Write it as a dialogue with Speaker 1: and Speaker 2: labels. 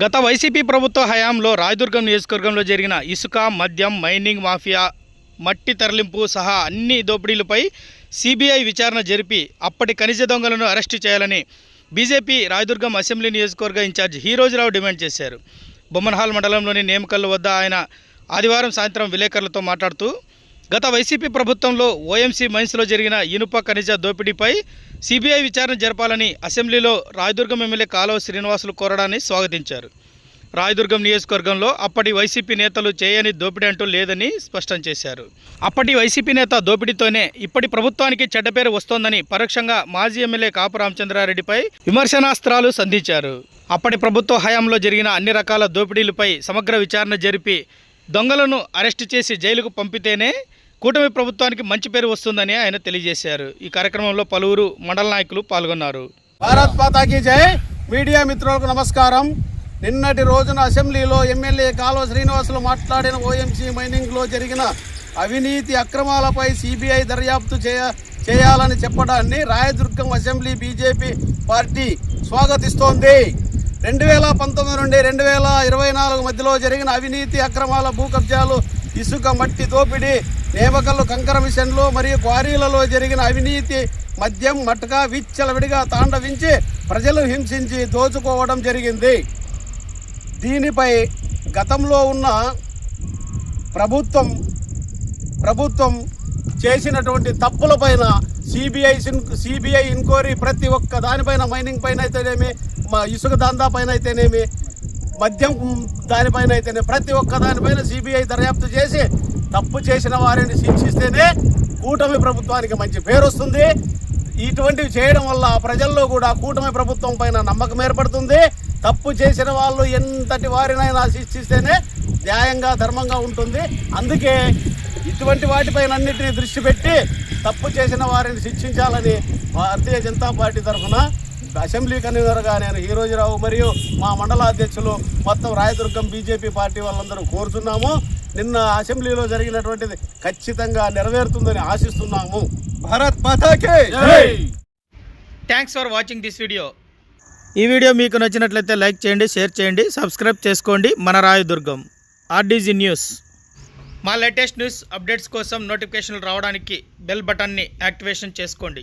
Speaker 1: గత వైసీపీ ప్రభుత్వ హయాంలో రాయదుర్గం నియోజకవర్గంలో జరిగిన ఇసుక మద్యం మైనింగ్ మాఫియా మట్టి తరలింపు సహా అన్ని దోపిడీలపై సిబిఐ విచారణ జరిపి అప్పటి ఖనిజ దొంగలను అరెస్టు చేయాలని బీజేపీ రాయదుర్గం అసెంబ్లీ నియోజకవర్గ ఇన్ఛార్జ్ హీరోజురావు డిమాండ్ చేశారు. బొమ్మన్హాల్ మండలంలోని నేమకల్లు వద్ద ఆయన ఆదివారం సాయంత్రం విలేకరులతో మాట్లాడుతూ గత వైసీపీ ప్రభుత్వంలో ఓఎంసీ మైన్స్లో జరిగిన ఇనుప ఖనిజ దోపిడీపై సిబిఐ విచారణ జరపాలని అసెంబ్లీలో రాయదుర్గం ఎమ్మెల్యే కాలువ శ్రీనివాసులు కోరడాన్ని స్వాగతించారు. రాయదుర్గం నియోజకవర్గంలో అప్పటి వైసీపీ నేతలు చేయని దోపిడీ అంటూ లేదని స్పష్టం చేశారు. అప్పటి వైసీపీ నేత దోపిడీతోనే ఇప్పటి ప్రభుత్వానికి చెడ్డపేరు వస్తోందని పరోక్షంగా మాజీ ఎమ్మెల్యే కాపు రామచంద్రారెడ్డిపై విమర్శనాస్త్రాలు సంధించారు. అప్పటి ప్రభుత్వ హయాంలో జరిగిన అన్ని రకాల దోపిడీలపై సమగ్ర విచారణ జరిపి దొంగలను అరెస్టు చేసి జైలుకు పంపితేనే కూటమి ప్రభుత్వానికి మంచి పేరు వస్తుందని ఆయన తెలియజేశారు. ఈ కార్యక్రమంలో పలువురు మండల నాయకులు పాల్గొన్నారు.
Speaker 2: భారత్ మాతాకి జై. మీడియా మిత్రులకు నమస్కారం. నిన్నటి రోజున అసెంబ్లీలో ఎమ్మెల్యే కాలువ శ్రీనివాసులు మాట్లాడిన ఓఎంసీ మైనింగ్లో జరిగిన అవినీతి అక్రమాలపై సిబిఐ దర్యాప్తు చేయ చేయాలని చెప్పడాన్ని రాయదుర్గం అసెంబ్లీ బీజేపీ పార్టీ స్వాగతిస్తోంది. రెండు వేల పంతొమ్మిది నుండి రెండు వేల ఇరవై నాలుగు మధ్యలో జరిగిన అవినీతి అక్రమాల భూ కబ్జాలు ఇసుక మట్టి దోపిడీ నేమకల్లు కంకర మిషన్లు మరియు క్వారీలలో జరిగిన అవినీతి మద్యం మట్కా విచ్చలవిడిగా తాండవించి ప్రజలు హింసించి దోచుకోవడం జరిగింది. దీనిపై గతంలో ఉన్న ప్రభుత్వం ప్రభుత్వం చేసినటువంటి తప్పులపైన సిబిఐ సిబిఐ ఎంక్వైరీ ప్రతి ఒక్క దానిపైన మైనింగ్ పైన అయితేనేమి మా ఇసుక దందా పైన అయితేనేమి మద్యం దానిపైన అయితేనే ప్రతి ఒక్క దానిపైన సిబిఐ దర్యాప్తు చేసి తప్పు చేసిన వారిని శిక్షిస్తేనే కూటమి ప్రభుత్వానికి మంచి పేరు వస్తుంది. ఇటువంటివి చేయడం వల్ల ప్రజల్లో కూడా కూటమి ప్రభుత్వం పైన నమ్మకం ఏర్పడుతుంది. తప్పు చేసిన వాళ్ళు ఎంతటి వారినైనా శిక్షిస్తేనే న్యాయంగా ధర్మంగా ఉంటుంది. అందుకే ఇటువంటి వాటిపైన అన్నింటినీ దృష్టి పెట్టి తప్పు చేసిన వారిని శిక్షించాలని భారతీయ జనతా పార్టీ తరఫున అసెంబ్లీ కన్వీనర్గా నేను హీరోజీరావు మరియు మా మండల అధ్యక్షులు మొత్తం రాయదుర్గం బీజేపీ పార్టీ వాళ్ళందరూ కోరుతున్నాము. నిన్న అసెంబ్లీలో జరిగినటువంటిది ఖచ్చితంగా నెరవేరుతుందని ఆశిస్తున్నాము. Bharat మాతాకే
Speaker 1: thanks for watching this video ఈ వీడియో మీకు నచ్చినట్లయితే లైక్ చేయండి షేర్ చేయండి సబ్స్క్రైబ్ చేసుకోండి. మన రాయదుర్గం ఆర్డీజీ న్యూస్. మా లేటెస్ట్ న్యూస్ అప్డేట్స్ కోసం నోటిఫికేషన్లు రావడానికి బెల్ బటన్ని యాక్టివేషన్ చేసుకోండి.